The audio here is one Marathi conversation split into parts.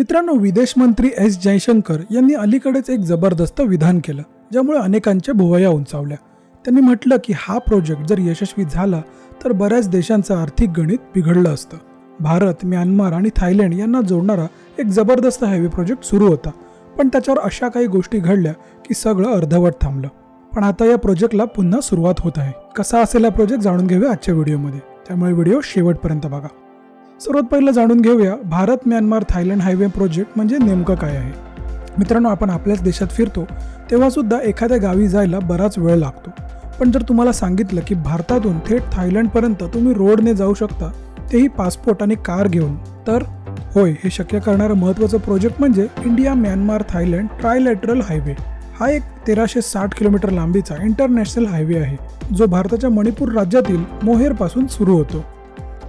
मित्रांनो विदेश मंत्री एस जयशंकर यांनी अलीकडेच एक जबरदस्त विधान केलं ज्यामुळे अनेकांच्या भुवया उंचावल्या. त्यांनी म्हटलं की हा प्रोजेक्ट जर यशस्वी झाला तर बऱ्याच देशांचं आर्थिक गणित बिघडलं असतं. भारत म्यानमार आणि थायलंड यांना जोडणारा एक जबरदस्त हायवे प्रोजेक्ट सुरू होता. पण त्याच्यावर अशा काही गोष्टी घडल्या की सगळं अर्धवट थांबलं. पण आता या प्रोजेक्टला पुन्हा सुरुवात होत आहे. कसा असेल हा प्रोजेक्ट जाणून घेऊया आजच्या व्हिडिओमध्ये त्यामुळे व्हिडिओ शेवटपर्यंत बघा. सर्वात पहिलं जाणून घेऊया Bharat Myanmar Thailand highway project म्हणजे नेमकं काय आहे. मित्रांनो आपण आपल्याच देशात फिरतो तेव्हासुद्धा एखाद्या गावी जायला बराच वेळ लागतो. पण जर तुम्हाला सांगितलं की भारतातून थेट थायलंडपर्यंत तुम्ही रोडने जाऊ शकता तेही पासपोर्ट आणि कार घेऊन तर होय हे शक्य करणारं महत्त्वाचं प्रोजेक्ट म्हणजे India Myanmar Thailand trilateral highway. हा एक तेराशे साठ किलोमीटर लांबीचा इंटरनॅशनल हायवे आहे जो भारताच्या मणिपूर राज्यातील मोहेरपासून सुरू होतो.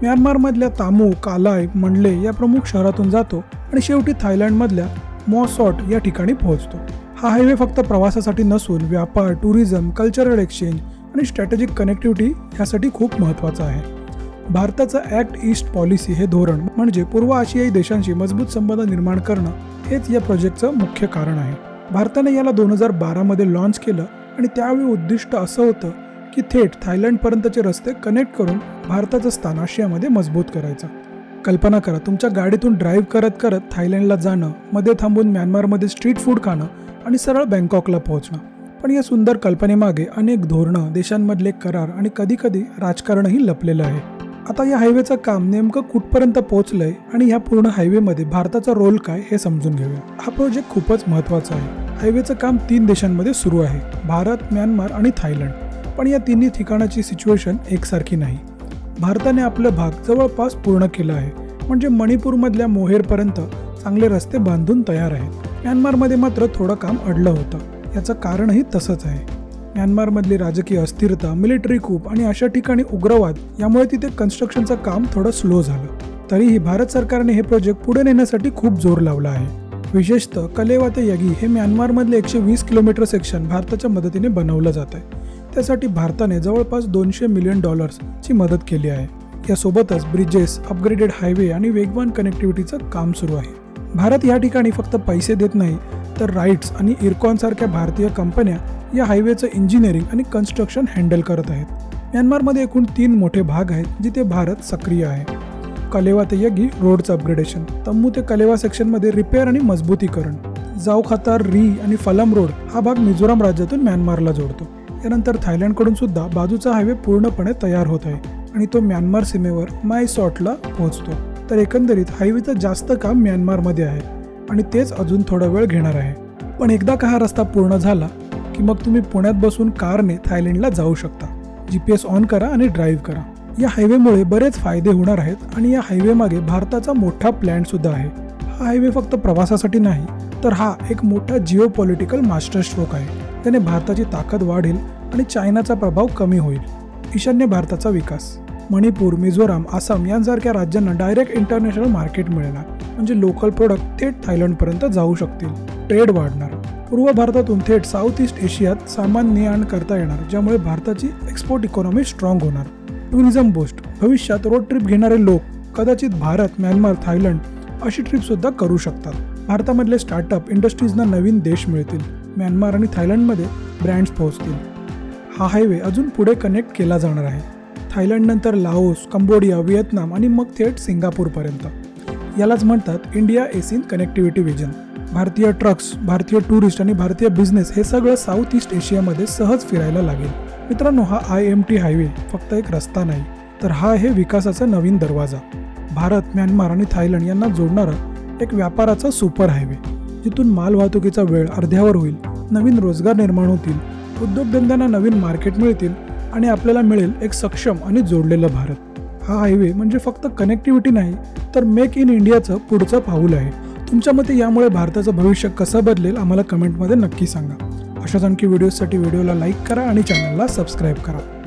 म्यानमारमधल्या तामू कालाय मंडले या प्रमुख शहरातून जातो आणि शेवटी थायलंडमधल्या मॉसॉट या ठिकाणी पोहोचतो. हा हायवे फक्त प्रवासासाठी नसून व्यापार टुरिझम कल्चरल एक्सचेंज आणि स्ट्रॅटेजिक कनेक्टिव्हिटी ह्यासाठी खूप महत्त्वाचा आहे. भारताचं ॲक्ट ईस्ट पॉलिसी हे धोरण म्हणजे पूर्व आशियाई देशांशी मजबूत संबंध निर्माण करणं हेच या प्रोजेक्टचं मुख्य कारण आहे. भारताने याला दोन हजार बारामध्ये लॉन्च केलं आणि त्यावेळी उद्दिष्ट असं होतं की थेट थायलंडपर्यंतचे रस्ते कनेक्ट करून भारताचं स्थान आशियामध्ये मजबूत करायचं. कल्पना करा तुमच्या गाडीतून ड्राईव्ह करत करत थायलंडला जाणं मध्ये थांबून म्यानमारमध्ये स्ट्रीट फूड खाणं आणि सरळ बँकॉकला पोहोचणं. पण या सुंदर कल्पनेमागे अनेक धोरणं देशांमधले करार आणि कधीकधी राजकारणही लपलेलं आहे. आता या हायवेचं काम नेमकं कुठपर्यंत पोहोचलंय आणि ह्या पूर्ण हायवेमध्ये भारताचा रोल काय हे समजून घेऊया. हा प्रोजेक्ट खूपच महत्त्वाचा आहे. हायवेचं काम तीन देशांमध्ये सुरू आहे. भारत म्यानमार आणि थायलंड. पण या तिन्ही ठिकाणाची सिच्युएशन एकसारखी नाही. भारताने आपलं भाग जवळपास पूर्ण केला आहे. म्हणजे मणिपूरमधल्या मोहेरपर्यंत चांगले रस्ते बांधून तयार आहेत. म्यानमारमध्ये मात्र थोडं काम अडलं होतं. याचं कारणही तसंच आहे. म्यानमारमधली राजकीय अस्थिरता मिलिटरी कूप आणि अशा ठिकाणी उग्रवाद यामुळे तिथे कन्स्ट्रक्शनचं काम थोडं स्लो झालं. तरीही भारत सरकारने हे प्रोजेक्ट पुढे नेण्यासाठी खूप जोर लावला आहे. विशेषतः कलेवा ते यगी हे म्यानमारमधले एकशे वीस किलोमीटर सेक्शन भारताच्या मदतीने बनवलं जात आहे त्यासाठी भारताने जवळपास दोनशे मिलियन डॉलर्सची मदत केली आहे. यासोबतच ब्रिजेस अपग्रेडेड हायवे आणि वेगवान कनेक्टिव्हिटीचं काम सुरू आहे. भारत या ठिकाणी फक्त पैसे देत नाही तर राईट्स आणि इरकॉनसारख्या भारतीय कंपन्या या हायवेचं इंजिनिअरिंग आणि कन्स्ट्रक्शन हँडल करत आहेत. म्यानमारमध्ये एकूण तीन मोठे भाग आहेत जिथे भारत सक्रिय आहे. कलेवा ते यगी रोडचं अपग्रेडेशन. तम्मू ते कलेवा सेक्शनमध्ये रिपेअर आणि मजबूतीकरण. जाऊ खातार री आणि फलम रोड हा भाग मिझोराम राज्यातून म्यानमारला जोडतो. यानंतर थायलंडकडून सुद्धा बाजूचा हायवे पूर्णपणे तयार होत आहे आणि तो म्यानमार सीमेवर माय सॉटला पोहोचतो. तर एकंदरीत हायवेचं जास्त काम म्यानमारमध्ये आहे आणि तेच अजून थोडा वेळ घेणार आहे. पण एकदा का हा रस्ता पूर्ण झाला की मग तुम्ही पुण्यात बसून कारने थायलंडला जाऊ शकता. जी पी एस ऑन करा आणि ड्राईव्ह करा. या हायवेमुळे बरेच फायदे होणार आहेत आणि या हायवेमागे भारताचा मोठा प्लॅन सुद्धा आहे. हा हायवे फक्त प्रवासासाठी नाही तर हा एक मोठा जिओ पॉलिटिकल मास्टर स्ट्रोक आहे. त्याने भारताची ताकद वाढेल आणि चायनाचा प्रभाव कमी होईल. ईशान्य भारताचा विकास. मणिपूर मिझोराम आसाम यांसारख्या राज्यांना डायरेक्ट इंटरनॅशनल मार्केट मिळणार. म्हणजे लोकल प्रोडक्ट थेट थायलंडपर्यंत जाऊ शकतील. ट्रेड वाढणार. पूर्व भारतातून थेट साऊथ ईस्ट एशियात सामान ने आण करता येणार ज्यामुळे भारताची एक्सपोर्ट इकॉनॉमी स्ट्रॉंग होणार. टुरिझम बोस्ट भविष्यात रोड ट्रिप घेणारे लोक कदाचित भारत म्यानमार थायलंड अशी ट्रिप सुद्धा करू शकतात. भारतामधले स्टार्टअप इंडस्ट्रीजना नवीन देश मिळतील. म्यानमार आणि थायलंडमध्ये ब्रँड्स पोहोचतील. हा हायवे अजून पुढे कनेक्ट केला जाणार आहे. थायलंडनंतर लाओस कंबोडिया व्हिएतनाम आणि मग थेट सिंगापूरपर्यंत. यालाच म्हणतात इंडिया एसियन कनेक्टिव्हिटी विजन. भारतीय ट्रक्स भारतीय टुरिस्ट आणि भारतीय बिझनेस हे सगळं साऊथ ईस्ट एशियामध्ये सहज फिरायला लागेल. मित्रांनो हा आय एम टी हायवे फक्त एक रस्ता नाही तर हा आहे विकासाचा नवीन दरवाजा. भारत म्यानमार आणि थायलंड यांना जोडणारा एक व्यापाराचा सुपर हायवे. जिथून माल वाहतुकीचा वेळ अर्ध्यावर होईल. नवीन रोजगार निर्माण होतील. उद्योगधंद्यांना नवीन मार्केट मिळतील आणि आपल्याला मिळेल एक सक्षम आणि जोडलेला भारत. हा हायवे म्हणजे फक्त कनेक्टिव्हिटी नाही तर मेक इन इंडियाचं पुढचं पाऊल आहे. तुमच्या मते यामुळे भारताचं भविष्य कसं बदलेल आम्हाला कमेंटमध्ये नक्की सांगा. अशाच आणखी व्हिडिओसाठी व्हिडिओला लाईक करा आणि चॅनलला सबस्क्राईब करा.